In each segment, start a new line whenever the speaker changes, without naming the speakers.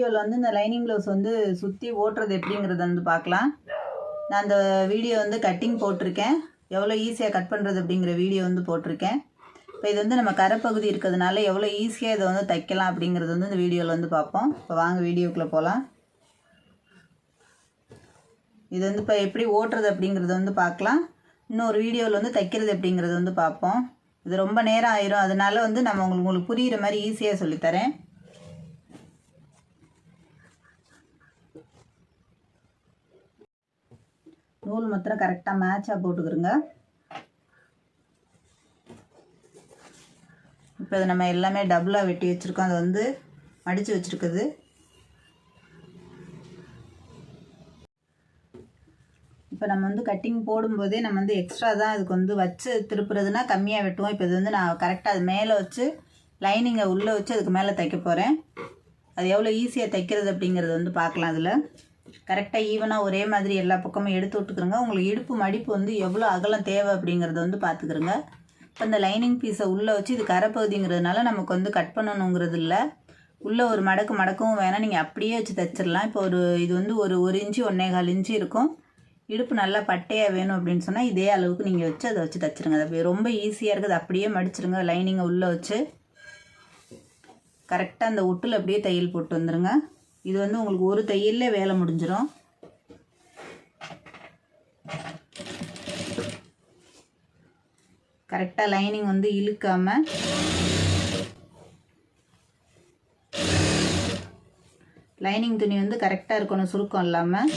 வீடியோவில் வந்து இந்த லைனிங் ப்ளவுஸ் வந்து சுற்றி ஓட்டுறது எப்படிங்கிறத வந்து பார்க்கலாம். நான் அந்த வீடியோ வந்து கட்டிங் போட்டிருக்கேன். எவ்வளோ ஈஸியாக கட் பண்ணுறது அப்படிங்கிற வீடியோ வந்து போட்டிருக்கேன். இப்போ இது வந்து நம்ம கரைப்பகுதி இருக்கிறதுனால எவ்வளோ ஈஸியாக இதை வந்து தைக்கலாம் அப்படிங்கிறது வந்து இந்த வீடியோவில் வந்து பார்ப்போம். இப்போ வாங்க வீடியோக்குள்ளே போகலாம் இது வந்து இப்போ எப்படி ஓட்டுறது அப்படிங்கிறத வந்து பார்க்கலாம். இன்னொரு வீடியோவில் வந்து தைக்கிறது எப்படிங்கிறது வந்து பார்ப்போம். இது ரொம்ப நேரம் ஆயிரும். அதனால வந்து நம்ம உங்களுக்கு உங்களுக்கு புரிகிற மாதிரி ஈஸியாக சொல்லித்தரேன். நூல் மாத்திரம் கரெக்டாக மேட்சாக போட்டுக்கிறோங்க. இப்போ இதை நம்ம எல்லாமே டபுளாக வெட்டி வச்சுருக்கோம். அதை வந்து மடித்து வச்சுருக்குது. இப்போ நம்ம வந்து கட்டிங் போடும்போதே நம்ம வந்து எக்ஸ்ட்ரா தான் இதுக்கு வந்து வச்சு திருப்புறதுனா கம்மியாக வெட்டுவோம். இப்போ இது வந்து நான் கரெக்டாக அது மேலே வச்சு லைனிங்கை உள்ளே வச்சு அதுக்கு மேலே தைக்க போகிறேன் அது எவ்வளோ ஈஸியாக தைக்கிறது அப்படிங்கிறது வந்து பார்க்கலாம் அதில். கரெக்டாக ஈவனாக ஒரே மாதிரி எல்லா பக்கமும் எடுத்து விட்டுக்கிறோங்க. உங்களுக்கு இடுப்பு மடிப்பு வந்து எவ்வளோ அகலம் தேவை அப்படிங்கிறத வந்து பார்த்துக்கிறோங்க. இப்போ இந்த லைனிங் பீஸை உள்ளே வச்சு இது கரைப்பகுதிங்கிறதுனால நமக்கு வந்து கட் பண்ணணுங்கிறது இல்லை. உள்ளே ஒரு மடக்கு மடக்கவும் வேணாம் நீங்கள் அப்படியே வச்சு தைச்சிடலாம். இப்போ ஒரு இது வந்து ஒரு ஒரு இன்ச்சு ஒன்றே கால் இன்ச்சு இருக்கும். இடுப்பு நல்லா பட்டையாக வேணும் அப்படின்னு சொன்னால் இதே அளவுக்கு நீங்கள் வச்சு அதை வச்சு தைச்சிருங்க. அது அப்படியே ரொம்ப ஈஸியாக இருக்குது. அப்படியே மடிச்சிருங்க லைனிங்கை உள்ளே வச்சு. கரெக்டாக அந்த ஒட்டில் அப்படியே தையல் போட்டு வந்துடுங்க இது வந்து உங்களுக்கு ஒரு தையல்ல வேலை முடிஞ்சிடும் கரெக்டாக லைனிங் வந்து இழுக்காமல் லைனிங் துணி வந்து கரெக்டாக இருக்கணும் சுருக்கம் இல்லாமல்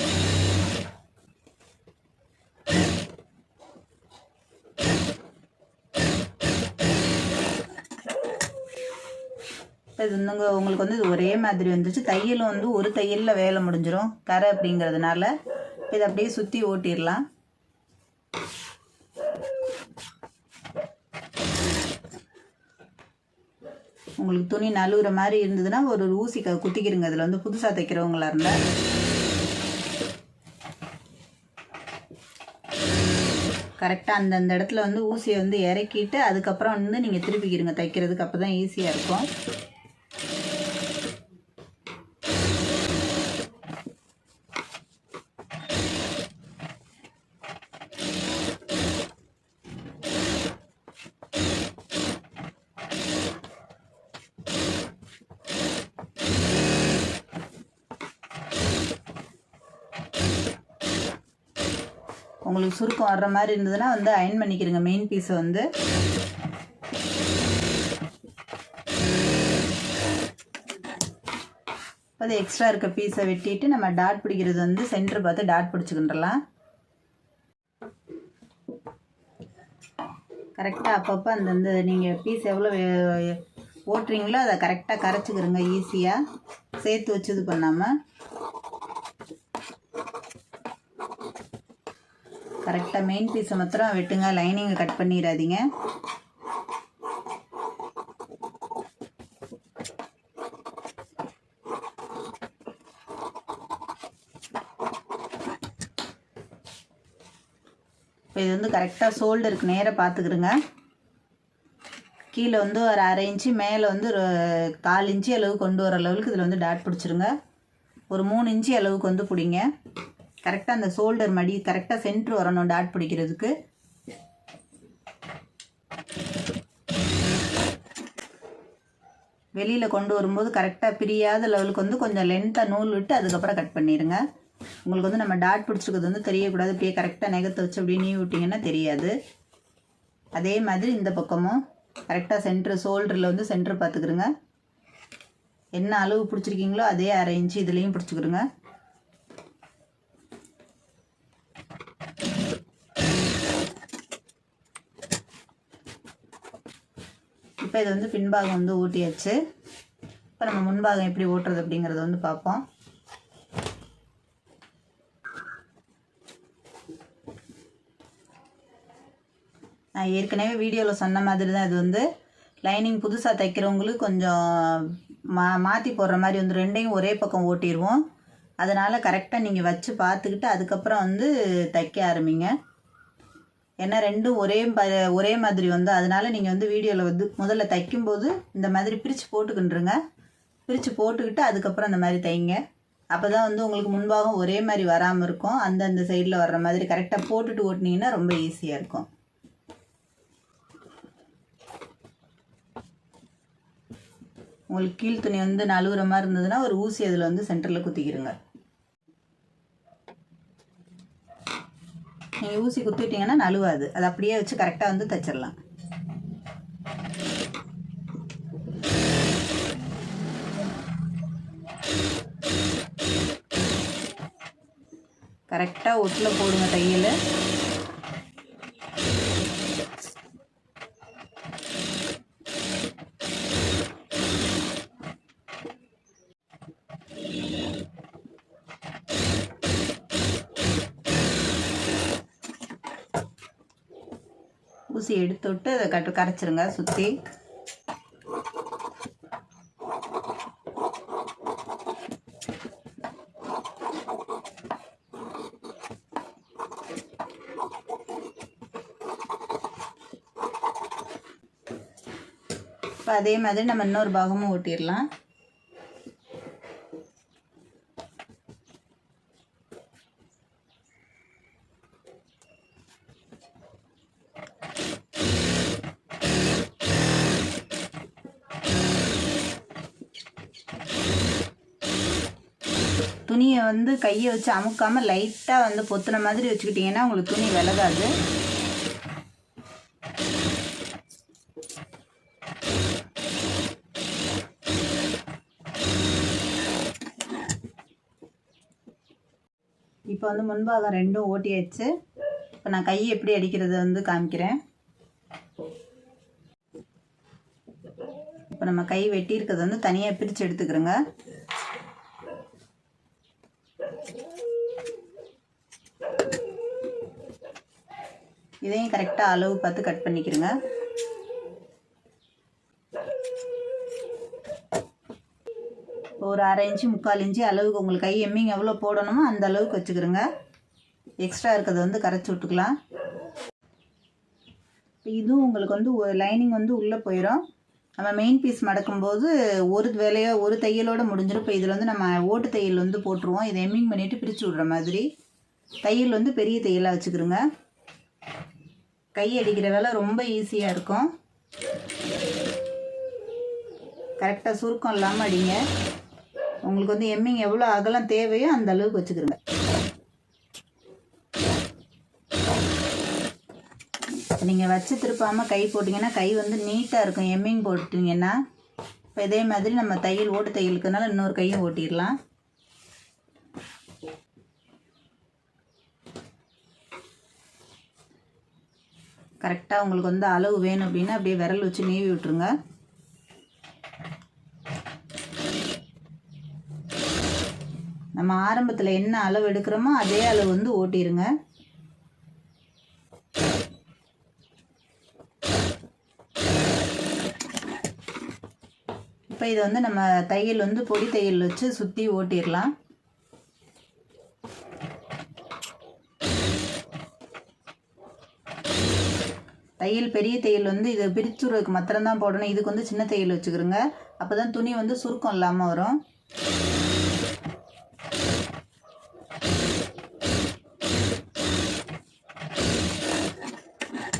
இது வந்துங்க உங்களுக்கு வந்து இது ஒரே மாதிரி வந்துச்சு. தையல் வந்து ஒரு தையலில் வேலை முடிஞ்சிடும் கரை அப்படிங்கிறதுனால இதை அப்படியே சுற்றி ஓட்டிடலாம். உங்களுக்கு துணி நழுவுற மாதிரி இருந்ததுன்னா ஒரு ஊசி க குத்திக்கிறங்க அதில் வந்து புதுசாக தைக்கிறவங்களா இருந்தால் கரெக்டாக அந்தந்த இடத்துல வந்து ஊசியை வந்து இறக்கிட்டு அதுக்கப்புறம் வந்து நீங்கள் திருப்பிக்கிறீங்க தைக்கிறதுக்கு அப்போ தான் ஈஸியாக இருக்கும். உங்களுக்கு சுருக்கம் வர்ற மாதிரி இருந்ததுன்னா வந்து அயன் பண்ணிக்கிறங்க மெயின் பீஸை வந்து. அது எக்ஸ்ட்ரா இருக்க பீஸை வெட்டிட்டு நம்ம டாட் பிடிக்கிறது வந்து சென்டர் பார்த்து டாட் பிடிச்சிக்கின்றலாம். கரெக்டாக அப்பப்போ அந்தந்த நீங்கள் பீஸ் எவ்வளோ ஓட்டுறீங்களோ அதை கரெக்டாக கரைச்சிக்கிறங்க ஈஸியாக சேர்த்து வச்சு இது பண்ணாமல் கரெக்டாக மெயின் பீஸை மாத்திரம் வெட்டுங்க. லைனிங்கை கட் பண்ணிடாதீங்க இப்போ இது வந்து கரெக்டாக ஷோல்டருக்கு நேராக பார்த்துக்கிடுங்க கீழே வந்து ஒரு அரை இன்ச்சு மேலே வந்து ஒரு கால் இன்ச்சு அளவு கொண்டு வர அளவுக்கு இதில் வந்து டாட் பிடிச்சிருங்க. ஒரு மூணு இன்ச்சு அளவுக்கு வந்து பிடிங்க. கரெக்டாக அந்த ஷோல்டர் மடி கரெக்டாக சென்ட்ரு வரணும் டாட் பிடிக்கிறதுக்கு. வெளியில் கொண்டு வரும்போது கரெக்டாக பிரியாத லெவலுக்கு வந்து கொஞ்சம் லென்த்தாக நூல் விட்டு அதுக்கப்புறம் கட் பண்ணிடுங்க உங்களுக்கு வந்து நம்ம டாட் பிடிச்சிருக்கிறது வந்து தெரியக்கூடாது. இப்படியே கரெக்டாக நெகத்தை வச்சு அப்படியே நீ விட்டிங்கன்னா தெரியாது. அதே மாதிரி இந்த பக்கமும் கரெக்டாக சென்ட்ரு ஷோல்டரில் வந்து சென்டர் பார்த்துக்குருங்க என்ன அளவு பிடிச்சிருக்கீங்களோ அதே அரை இன்ச்சு இதுலேயும் பிடிச்சிக்கிறங்க இப்போ இது வந்து பின்பாகம் வந்து ஊட்டியாச்சு. இப்போ நம்ம முன்பாகம் எப்படி ஓட்டுறது அப்படிங்கிறத வந்து பார்ப்போம் நான் ஏற்கனவே வீடியோவில் சொன்ன மாதிரி தான் இது வந்து லைனிங் புதுசாக தைக்கிறவங்களுக்கு கொஞ்சம் மா மாற்றி போடுற மாதிரி வந்து ரெண்டையும் ஒரே பக்கம் ஓட்டிடுவோம் அதனால் கரெக்டாக நீங்கள் வச்சு பார்த்துக்கிட்டு அதுக்கப்புறம் வந்து தைக்க ஆரம்பிங்க. ஏன்னா ரெண்டும் ஒரே ப- ஒரே மாதிரி வந்து அதனால் நீங்கள் வந்து வீடியோவில் வந்து முதல்ல தைக்கும்போது இந்த மாதிரி பிரித்து போட்டுக்கின்றுங்க. பிரித்து போட்டுக்கிட்டு அதுக்கப்புறம் அந்த மாதிரி தைங்க. அப்போ தான் வந்து உங்களுக்கு முன்பாகவும் ஒரே மாதிரி வராமல் இருக்கும். அந்தந்த சைடில் வர்ற மாதிரி கரெக்டாக போட்டுட்டு ஓட்டினீங்கன்னா ரொம்ப ஈஸியாக இருக்கும். உங்களுக்கு கீழ் துணி வந்து நழுவுற மாதிரி இருந்ததுன்னா ஒரு ஊசி அதில் வந்து சென்டரில் குத்திக்கிருங்க. நீங்கள் ஊசி குத்திட்டீங்கன்னா நழுவாது. அது அப்படியே வச்சு கரெக்டாக வந்து தைச்சிடலாம் கரெக்டாக ஒட்டில் போடுங்க தையல். அரிசி எடுத்து விட்டு அதை கட்டு கரைச்சிருங்க சுற்றி இப்போ அதே மாதிரி நம்ம இன்னொரு பாகமும் ஓட்டிடலாம் நீங்கள் வந்து கையை வச்சு அமுக்காமல் லைட்டாக வந்து பொத்துன மாதிரி வச்சுக்கிட்டிங்கன்னா உங்களுக்கு துணி விலகாது. இப்போ வந்து முன்பாகம் ரெண்டும் ஓட்டியாச்சு. இப்போ நான் கையை எப்படி அடிக்கிறத வந்து காமிக்கிறேன். இப்போ நம்ம கை வெட்டியிருக்கிறது வந்து தனியாக பிரித்து எடுத்துக்கிறோங்க. இதையும் கரெக்டாக அளவு பார்த்து கட் பண்ணிக்கிறேங்க ஒரு அரை இன்ச்சு முக்கால் இன்ச்சு அளவுக்கு உங்களுக்கு கை எம்மிங் எவ்வளோ போடணுமோ அந்த அளவுக்கு வச்சுக்கிறோங்க எக்ஸ்ட்ரா இருக்கிறத வந்து கரைச்சி விட்டுக்கலாம். இப்போ இதுவும் உங்களுக்கு வந்து லைனிங் வந்து உள்ளே போயிடும் நம்ம மெயின் பீஸ் மடக்கும்போது ஒரு வேலையோ ஒரு தையலோடு முடிஞ்சிடும் இப்போ இதில் வந்து நம்ம ஓட்டு தையல் வந்து போட்டுருவோம். இதை எம்மிங் பண்ணிவிட்டு பிரித்து விட்ற மாதிரி. தையல் வந்து பெரிய தையலாக வச்சுக்கிறோங்க கை அடிக்கிற வேலை ரொம்ப ஈஸியாக இருக்கும். கரெக்டாக சுருக்கம் இல்லாமல் அடிங்க. உங்களுக்கு வந்து எம்மிங் எவ்வளோ அகலம் தேவையோ அந்த அளவுக்கு வச்சுக்கிறோங்க நீங்கள் வச்சு திருப்பாமல் கை போட்டிங்கன்னா கை வந்து நீட்டாக இருக்கும். எம்மிங் போட்டிங்கன்னா இப்போ இதே மாதிரி நம்ம தையல் ஓட்டு தையலுக்குனால இன்னொரு கையும் ஓட்டிடலாம். கரெக்டாக உங்களுக்கு வந்து அளவு வேணும் அப்படின்னா அப்படியே விரல் வச்சு நீவி விட்டுருங்க. நம்ம ஆரம்பத்தில் என்ன அளவு எடுக்கிறோமோ அதே அளவு வந்து ஓட்டிடுங்க இப்போ இதை வந்து நம்ம தையல் வந்து பொடி தையல் வச்சு சுற்றி ஓட்டிடலாம் தையல் பெரிய தையல் வந்து இதை பிரிச்சுறதுக்கு மாத்திரம்தான் போடணும். இதுக்கு வந்து சின்ன தையல் வச்சுக்கிறோங்க. அப்போ தான் துணி வந்து சுருக்கம் இல்லாமல் வரும்.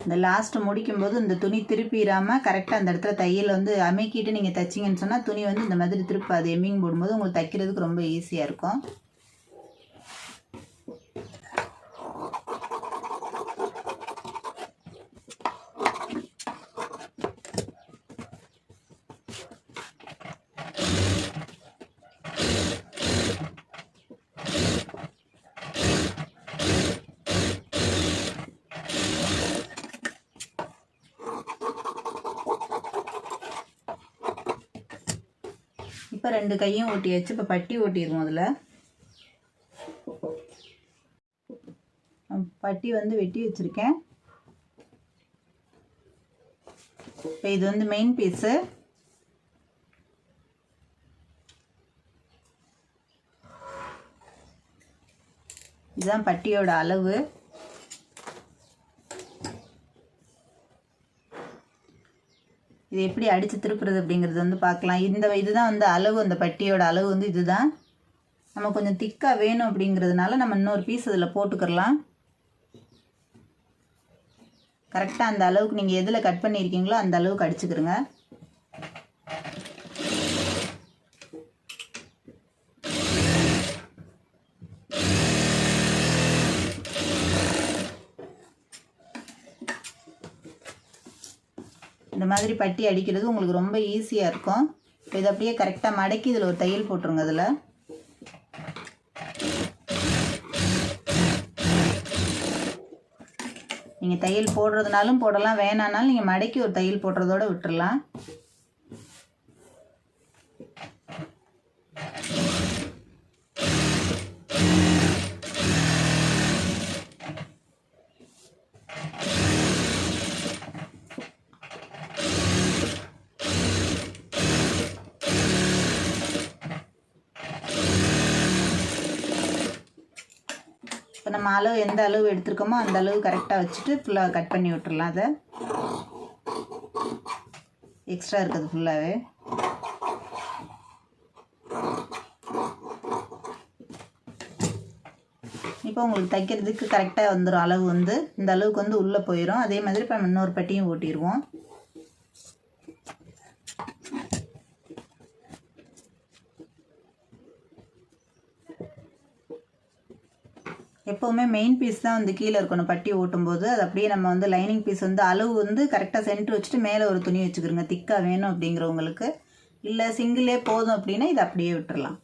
இந்த லாஸ்ட் முடிக்கும்போது இந்த துணி திருப்பிடாமல் கரெக்டாக அந்த இடத்துல தையல் வந்து அமைக்கிட்டு நீங்கள் தைச்சிங்கன்னு சொன்னால் துணி வந்து இந்த மாதிரி திருப்பாது. எம்மிங் போடும்போது உங்களுக்கு தைக்கிறதுக்கு ரொம்ப ஈஸியாக இருக்கும். இப்போ ரெண்டு கையும் ஓட்டியாச்சு. இப்போ பட்டி ஓட்டிடுவோம் அதில். பட்டி வந்து வெட்டி வச்சுருக்கேன். இப்போ இது வந்து மெயின் பீஸு இதுதான் பட்டியோட அளவு. இது எப்படி அடித்து திருப்புறது அப்படிங்கிறது வந்து பார்க்கலாம். இந்த இதுதான் வந்து அளவு அந்த பட்டியோட அளவு வந்து இதுதான். நம்ம கொஞ்சம் திக்காக வேணும் அப்படிங்கிறதுனால நம்ம இன்னொரு பீஸ் இதில் போட்டுக்கிறலாம். கரெக்டாக அந்த அளவுக்கு நீங்கள் எதில் கட் பண்ணியிருக்கீங்களோ அந்த அளவுக்கு அடிச்சுக்கிறோங்க. இந்த மாதிரி பட்டி அடிக்கிறது உங்களுக்கு ரொம்ப ஈஸியாக இருக்கும். இப்போ இதை அப்படியே கரெக்டாக மடக்கி இதில் ஒரு தையல் போட்டுருங்க அதில். நீங்கள் தையல் போடுறதுனாலும் போடலாம். வேணானாலும் நீங்கள் மடக்கி ஒரு தையல் போடுறதோட விட்டுடலாம் நம்ம அளவு எந்த அளவு எடுத்திருக்கோமோ அந்த அளவு கரெக்டாக வச்சுட்டு ஃபுல்லாக கட் பண்ணி விட்டுறலாம் அதை. எக்ஸ்ட்ரா இருக்குது ஃபுல்லாகவே இப்போ உங்களுக்கு தைக்கிறதுக்கு கரெக்டாக வந்துடும் அளவு வந்து. இந்த அளவுக்கு வந்து உள்ளே போயிடும் அதே மாதிரி இப்போ நம்ம இன்னொரு பட்டியும் ஓட்டிடுவோம் எப்போவுமே மெயின் பீஸ் தான் வந்து கீழே இருக்கணும். பட்டி ஓட்டும்போது அது அப்படியே நம்ம வந்து லைனிங் பீஸ் வந்து அளவு வந்து கரெக்டாக சென்டர் வச்சுட்டு மேலே ஒரு துணி வச்சுக்கிறோங்க திக்காக வேணும் அப்படிங்கிறவங்களுக்கு. இல்லை சிங்கிளே போதும் அப்படின்னா இதை அப்படியே விட்டுறலாம்.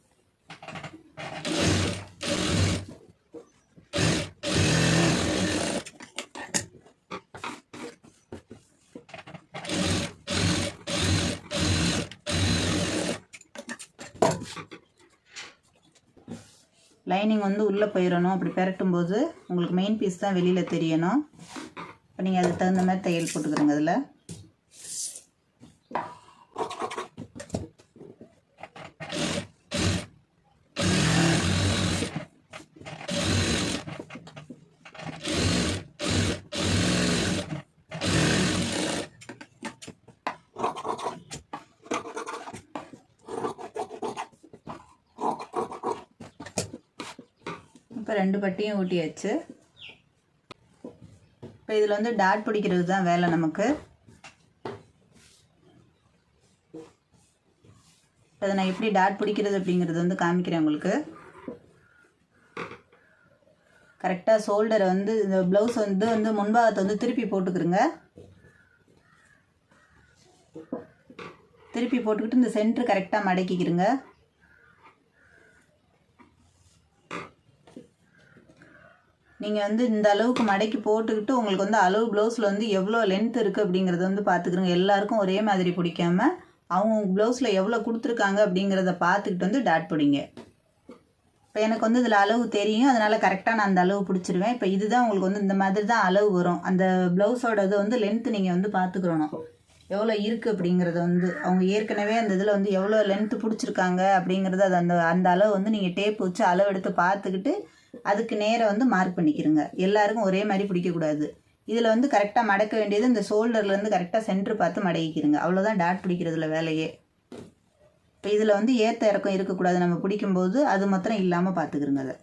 லைனிங் வந்து உள்ளே போயிடணும் அப்படி பெரட்டும் போது உங்களுக்கு மெயின் பீஸ் தான் வெளியில் தெரியணும். இப்போ நீங்கள் அதுக்கு தகுந்த மாதிரி தையல் போட்டுக்கிறோங்க அதில் இப்போ ரெண்டு பட்டியும் ஊட்டியாச்சு. இப்போ இதில் வந்து டாட் பிடிக்கிறது தான் வேலை நமக்கு. இப்போ அதை நான் எப்படி டாட் பிடிக்கிறது அப்படிங்கிறது வந்து காமிக்கிறேன் உங்களுக்கு. கரெக்டாக ஷோல்டரை வந்து இந்த ப்ளவுஸ் வந்து வந்து முன்பாகத்தை வந்து திருப்பி போட்டுக்கிறோங்க திருப்பி போட்டுக்கிட்டு இந்த சென்ட்ரு கரெக்டாக மடக்கிக்கிறங்க நீங்கள் வந்து இந்த அளவுக்கு மடக்கி போட்டுக்கிட்டு உங்களுக்கு வந்து அளவு ப்ளவுஸில் வந்து எவ்வளோ லென்த் இருக்குது அப்படிங்கிறத வந்து பார்த்துக்கிறோங்க எல்லாருக்கும் ஒரே மாதிரி பிடிக்காம அவங்க ப்ளவுஸில் எவ்வளோ கொடுத்துருக்காங்க அப்படிங்கிறத பார்த்துக்கிட்டு வந்து டாட் பிடிங்க. இப்போ எனக்கு வந்து இதில் அளவு தெரியும். அதனால் கரெக்டாக நான் அந்த அளவு பிடிச்சிருவேன். இப்போ இதுதான் உங்களுக்கு வந்து இந்த மாதிரி தான் அளவு வரும். அந்த ப்ளவுஸோட இது வந்து லென்த்து நீங்கள் வந்து பார்த்துக்கிறணும் எவ்வளோ இருக்குது அப்படிங்கிறத வந்து அவங்க ஏற்கனவே அந்த இதில் வந்து எவ்வளோ லென்த்து பிடிச்சிருக்காங்க அப்படிங்கிறத அது அந்த அந்த அளவு வந்து நீங்கள் டேப் வச்சு அளவு எடுத்து பார்த்துக்கிட்டு அதுக்கு நேராக வந்து மார்க் பண்ணிக்கிறங்க எல்லாருக்கும் ஒரே மாதிரி பிடிக்கக்கூடாது. இதில் வந்து கரெக்டாக மடக்க வேண்டியது இந்த ஷோல்டர்லேருந்து கரெக்டாக சென்ட்ரு பார்த்து மடக்கிக்கிறங்க அவ்வளோதான் டாட் பிடிக்கிறதுல வேலையே. இப்போ இதில் வந்து ஏற்ற இறக்கம் இருக்கக்கூடாது. நம்ம பிடிக்கும்போது அது மாத்திரம் இல்லாமல் பார்த்துக்கிறங்க அதை.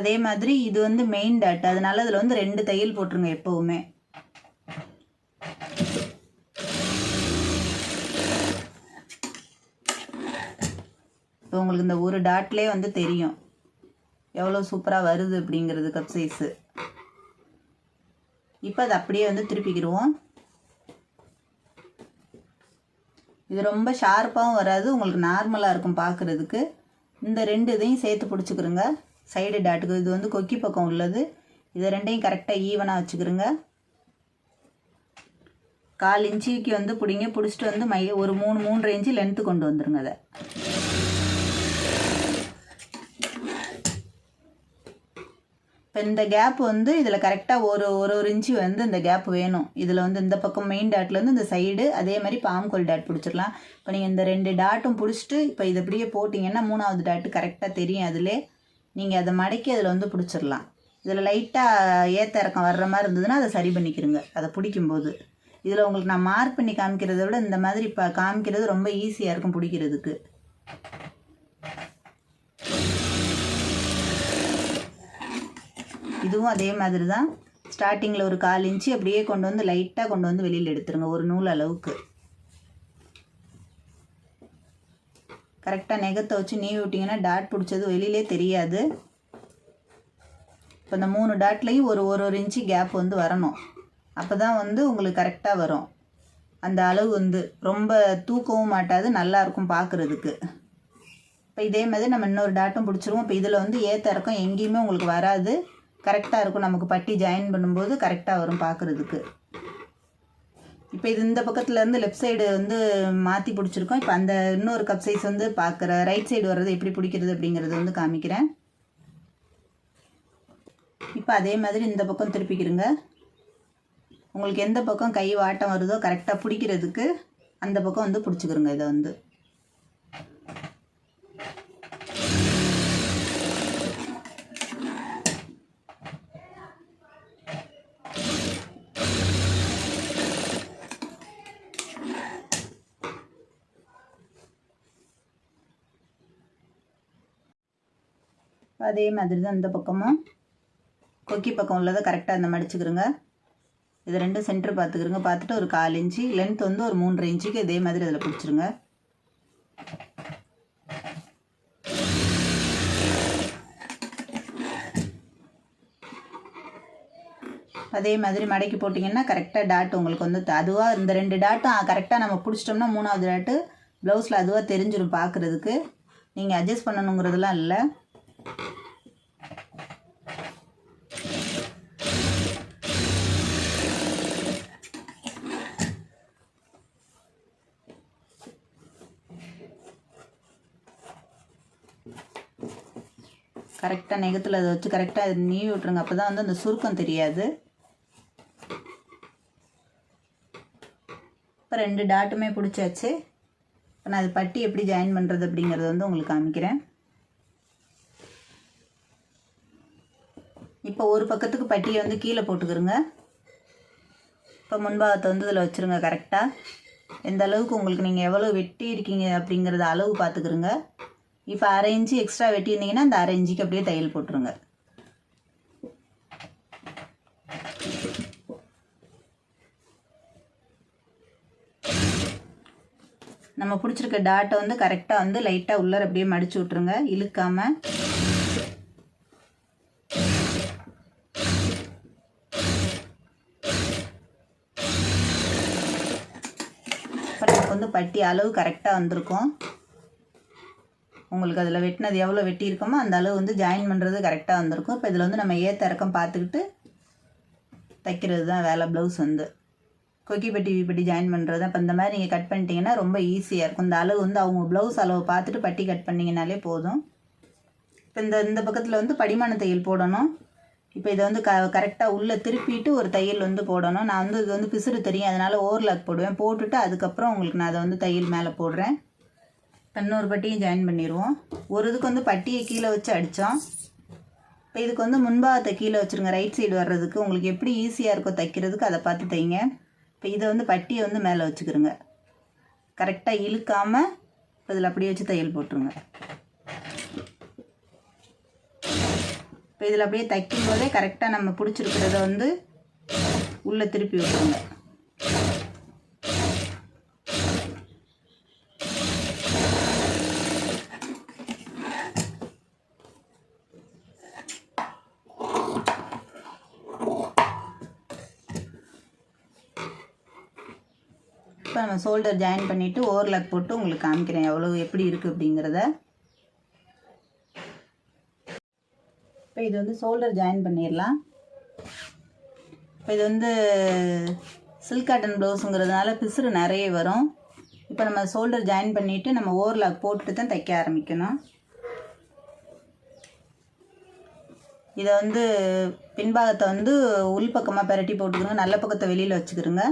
அதே மாதிரி இது வந்து மெயின் டாட் அதனால இதில் வந்து ரெண்டு தையல் போட்டுருங்க எப்போவுமே. இப்போ உங்களுக்கு இந்த ஒரு டாட்லேயே வந்து தெரியும். எவ்வளோ சூப்பராக வருது அப்படிங்கிறது கப் சைஸு இப்போ அதை அப்படியே வந்து திருப்பிக்கிடுவோம். இது ரொம்ப ஷார்ப்பாகவும் வராது. உங்களுக்கு நார்மலாக இருக்கும் பார்க்குறதுக்கு இந்த ரெண்டு இதையும் சேர்த்து பிடிச்சிக்கிறோங்க சைடு டாட்டுக்கு இது வந்து கொக்கி பக்கம் உள்ளது. இதை ரெண்டையும் கரெக்டாக ஈவனாக வச்சுக்கிறோங்க கால் இன்ச்சுக்கு வந்து பிடிங்க பிடிச்சிட்டு வந்து மைய ஒரு மூணு மூன்றரை இன்ச்சு லென்த்து கொண்டு வந்துடுங்க அதை. இப்போ இந்த கேப் வந்து இதில் கரெக்டாக ஒரு ஒரு ஒரு இன்ச்சு வந்து இந்த கேப் வேணும். இதில் வந்து இந்த பக்கம் மெயின் டாட்லேருந்து இந்த சைடு அதே மாதிரி பாம்கோல் டாட் பிடிச்சிடலாம். இப்போ நீங்கள் இந்த ரெண்டு டாட்டும் பிடிச்சிட்டு இப்போ இதை அப்படியே போட்டிங்கன்னா மூணாவது டாட்டு கரெக்டாக தெரியும் அதிலே. நீங்கள் அதை மடக்கி அதில் வந்து பிடிச்சிடலாம். இதில் லைட்டாக ஏற்ற இறக்கம் வர்ற மாதிரி இருந்ததுன்னா அதை சரி பண்ணிக்கிறங்க அதை பிடிக்கும்போது. இதில் உங்களுக்கு நான் மார்க் பண்ணி காமிக்கிறத விட இந்த மாதிரி இப்போ காமிக்கிறது ரொம்ப ஈஸியாக இருக்கும் பிடிக்கிறதுக்கு. இதுவும் அதே மாதிரி தான் ஸ்டார்டிங்கில் ஒரு கால் இன்ச்சு அப்படியே கொண்டு வந்து லைட்டாக கொண்டு வந்து வெளியில் எடுத்துருங்க. ஒரு நூல் அளவுக்கு. கரெக்டாக நெகத்தை வச்சு நீவி விட்டிங்கன்னா டாட் பிடிச்சது வெளியிலே தெரியாது. இப்போ இந்த மூணு டாட்லேயும் ஒரு ஒரு ஒரு இன்ச்சு கேப் வந்து வரணும். அப்போ தான் வந்து உங்களுக்கு கரெக்டாக வரும். அந்த அளவு வந்து ரொம்ப தூக்கவும் மாட்டாது நல்லாயிருக்கும் பார்க்குறதுக்கு இப்போ இதே மாதிரி நம்ம இன்னொரு டாட்டும் பிடிச்சிருவோம். இப்போ இதில் வந்து ஏத்த இறக்கம் எங்கேயுமே உங்களுக்கு வராது. கரெக்டாக இருக்கும். நமக்கு பட்டி ஜாயின் பண்ணும்போது கரெக்டாக வரும் பார்க்குறதுக்கு இப்போ இது இந்த பக்கத்துலேருந்து லெஃப்ட் சைடு வந்து மாற்றி பிடிச்சிருக்கோம். இப்போ அந்த இன்னொரு கப் சைஸ் வந்து பார்க்குற ரைட் சைடு வர்றது எப்படி பிடிக்கிறது அப்படிங்கிறது வந்து காமிக்கிறேன். இப்போ அதே மாதிரி இந்த பக்கம் திருப்பிக்கிறங்க உங்களுக்கு எந்த பக்கம் கை வாட்டம் வருதோ கரெக்டாக பிடிக்கிறதுக்கு அந்த பக்கம் வந்து பிடிச்சிக்கிறோங்க இதை வந்து. அதே மாதிரி தான் இந்த பக்கமும். கொக்கி பக்கம் உள்ளதை கரெக்டாக அந்த மடிச்சுக்கிறோங்க இது ரெண்டும் சென்டர் பார்த்துக்கிறங்க பார்த்துட்டு ஒரு கால் இன்ச்சு லென்த் வந்து ஒரு மூன்றரை இன்ச்சுக்கு இதே மாதிரி அதில் பிடிச்சிருங்க. அதே மாதிரி மடக்கி போட்டிங்கன்னா கரெக்டாக டாட் உங்களுக்கு வந்து அதுவாக இந்த ரெண்டு டாட்டும் கரெக்டாக நம்ம பிடிச்சிட்டோம்னா மூணாவது டாட்டு ப்ளவுஸில் அதுவாக தெரிஞ்சிடும் பார்க்குறதுக்கு. நீங்கள் அட்ஜஸ்ட் பண்ணணுங்கிறதுலாம் இல்லை. கரெக்டாக நெகத்தில் அதை வச்சு கரெக்டாக நீவி விட்ருங்க அப்போ தான் வந்து அந்த சுருக்கம் தெரியாது. இப்போ ரெண்டு டாட்டுமே பிடிச்சாச்சு. இப்போ நான் அது பட்டி எப்படி ஜாயின் பண்ணுறது அப்படிங்கிறத வந்து உங்களுக்கு காமிக்கிறேன். இப்போ ஒரு பக்கத்துக்கு பட்டியை வந்து கீழே போட்டுக்கிறோங்க. இப்போ முன்பாகத்தை வந்து இதில் வச்சுருங்க கரெக்டாக எந்த அளவுக்கு உங்களுக்கு நீங்கள் எவ்வளோ வெட்டி இருக்கீங்க அப்படிங்கிறத அளவு பார்த்துக்கிறோங்க. இப்போ அரை இன்ச்சு எக்ஸ்ட்ரா வெட்டியிருந்தீங்கன்னா அந்த அரை இன்ச்சுக்கு அப்படியே தையல் போட்டுருங்க. நம்ம பிடிச்சிருக்க டாட்டை வந்து கரெக்டாக வந்து லைட்டாக உள்ளார அப்படியே மடிச்சு விட்ருங்க இழுக்காமல் இப்போ நமக்கு வந்து பட்டி அளவு கரெக்டாக வந்திருக்கும். உங்களுக்கு அதில் வெட்டினது எவ்வளோ வெட்டியிருக்கோமோ அந்த அளவு வந்து ஜாயின் பண்ணுறது கரெக்டாக வந்திருக்கும். இப்போ இதில் வந்து நம்ம ஏற்ற இறக்கம் பார்த்துக்கிட்டு தைக்கிறது தான் வேலை ப்ளவுஸ் வந்து. கொக்கி பெட்டி வி ஜாயின் பண்ணுறது இப்போ இந்த மாதிரி நீங்கள் கட் பண்ணிட்டீங்கன்னா ரொம்ப ஈஸியாக இருக்கும். இந்த அளவு வந்து அவங்க ப்ளவுஸ் அளவு பார்த்துட்டு பட்டி கட் பண்ணிங்கனாலே போதும். இப்போ இந்த இந்த பக்கத்தில் வந்து படிமான தையல் போடணும். இப்போ இதை வந்து க கரெக்டாக உள்ளே திருப்பிட்டு ஒரு தையல் வந்து போடணும். நான் வந்து இது வந்து பிசுறு தெரியும். அதனால் ஓவர்லாக் போடுவேன். போட்டுட்டு அதுக்கப்புறம் உங்களுக்கு நான் அதை வந்து தையல் மேலே போடுறேன். இன்னொரு பட்டியும் ஜாயின் பண்ணிடுவோம் ஒரு இதுக்கு வந்து பட்டியை கீழே வச்சு அடித்தோம் இப்போ இதுக்கு வந்து முன்பாகத்தை கீழே வச்சுருங்க. ரைட் சைடு வர்றதுக்கு உங்களுக்கு எப்படி ஈஸியாக இருக்கோ தைக்கிறதுக்கு அதை பார்த்து தைங்க. இப்போ இதை வந்து பட்டியை வந்து மேலே வச்சுக்கிறோங்க கரெக்டாக இழுக்காமல் இதில் அப்படியே வச்சு தையல் போட்டுருங்க. இப்போ இதில் அப்படியே தைக்கும் போதே கரெக்டாக நம்ம பிடிச்சிருக்கிறத வந்து உள்ளே திருப்பி விட்டுருங்க. நம்ம ஷோல்டர் ஜாயின் பண்ணிவிட்டு ஓவர்லாக் போட்டு உங்களுக்கு காமிக்கிறேன். எவ்வளோ எப்படி இருக்குது அப்படிங்கிறத. இப்போ இது வந்து ஷோல்டர் ஜாயின் பண்ணிடலாம். இப்போ இது வந்து சில்க் காட்டன் ப்ளவுஸுங்கிறதுனால பிசுறு நிறைய வரும். இப்போ நம்ம ஷோல்டர் ஜாயின் பண்ணிவிட்டு நம்ம ஓவர்லாக் போட்டுட்டு தான் தைக்க ஆரம்பிக்கணும். இதை வந்து பின்பாகத்தை வந்து உள் பக்கமாக பெரட்டி போட்டுக்கிறோங்க நல்ல பக்கத்தை வெளியில் வச்சுக்கிறோங்க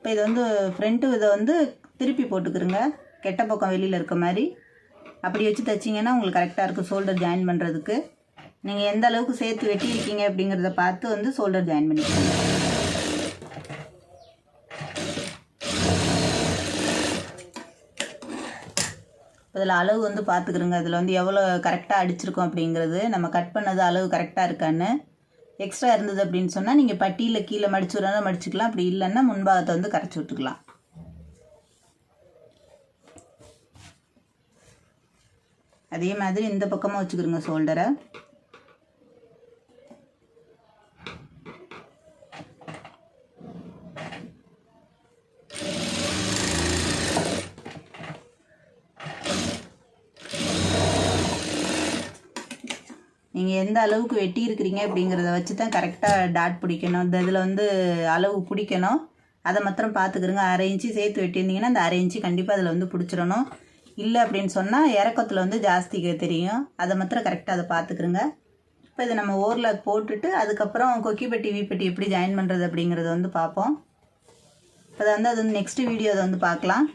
இப்போ இது வந்து ஃப்ரண்ட்டு இதை வந்து திருப்பி போட்டுக்கிறோங்க கெட்ட பக்கம் வெளியில் இருக்க மாதிரி. அப்படி வச்சு தைச்சிங்கன்னா உங்களுக்கு கரெக்டாக இருக்கும் ஷோல்டர் ஜாயின் பண்ணுறதுக்கு நீங்கள் எந்த அளவுக்கு சேர்த்து வெட்டியிருக்கீங்க அப்படிங்கிறத பார்த்து வந்து ஷோல்டர் ஜாயின் பண்ணிக்கோங்க. இதில் அளவு வந்து பார்த்துக்கிறோங்க அதில் வந்து எவ்வளோ கரெக்டாக அடிச்சிருக்கோம் அப்படிங்கிறது. நம்ம கட் பண்ணது அளவு கரெக்டாக இருக்கான்னு. எக்ஸ்ட்ரா இருந்தது அப்படின்னு சொன்னால் நீங்கள் பட்டியில் கீழே மடிச்சு விட்றதா மடிச்சுக்கலாம். அப்படி இல்லைன்னா முன்பாகத்தை வந்து கரைச்சி விட்டுக்கலாம் அதே மாதிரி இந்த பக்கமாக வச்சுக்கிறோங்க ஷோல்டரை நீங்கள் எந்த அளவுக்கு வெட்டி இருக்கிறீங்க அப்படிங்கிறத வச்சு தான் கரெக்டாக டாட் பிடிக்கணும். இந்த இதில் வந்து அளவு பிடிக்கணும். அதை மாத்திரம் பார்த்துக்கிறோங்க அரை இன்ச்சு சேர்த்து வெட்டியிருந்தீங்கன்னா அந்த அரை இன்ச்சு கண்டிப்பாக அதில் வந்து பிடிச்சிடணும். இல்லை அப்படின்னு சொன்னால் இறக்கத்தில் வந்து ஜாஸ்தி தெரியும். அதை மாத்திரம் கரெக்டாக அதை பார்த்துக்கிறோங்க இப்போ இதை நம்ம ஓரில் போட்டுட்டு அதுக்கப்புறம் கொக்கி பெட்டி வீப்பெட்டி எப்படி ஜாயின் பண்ணுறது அப்படிங்கிறத வந்து பார்ப்போம் இப்போ அதை வந்து அது வந்து நெக்ஸ்ட் வீடியோ அதை வந்து பார்க்கலாம்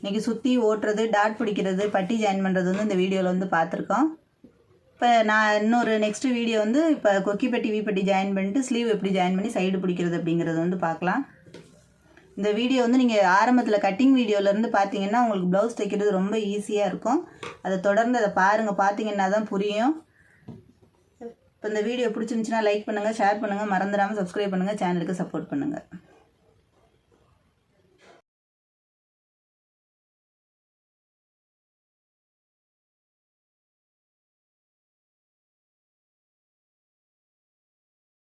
இன்றைக்கி சுற்றி ஓட்டுறது டாட் பிடிக்கிறது பட்டி ஜாயின் பண்ணுறது வந்து இந்த வீடியோவில் வந்து பார்த்துருக்கோம் இப்போ நான் இன்னொரு நெக்ஸ்ட் வீடியோ வந்து இப்போ கொக்கிப்பட்டி வீப்பட்டி ஜாயின் பண்ணிட்டு ஸ்லீவ் எப்படி ஜாயின் பண்ணி சைடு பிடிக்கிறது அப்படிங்கிறது வந்து பார்க்கலாம். இந்த வீடியோ வந்து நீங்கள் ஆரம்பத்தில் கட்டிங் வீடியோலேருந்து பார்த்தீங்கன்னா உங்களுக்கு ப்ளவுஸ் தைக்கிறது ரொம்ப ஈஸியாக இருக்கும். அதை தொடர்ந்து அதை பாருங்கள் பார்த்தீங்கன்னா தான் புரியும். இப்போ இந்த வீடியோ பிடிச்சிருந்துச்சின்னா லைக் பண்ணுங்கள் ஷேர் பண்ணுங்கள் மறந்துடாமல் சப்ஸ்கிரைப் பண்ணுங்கள் சேனலுக்கு சப்போர்ட் பண்ணுங்கள்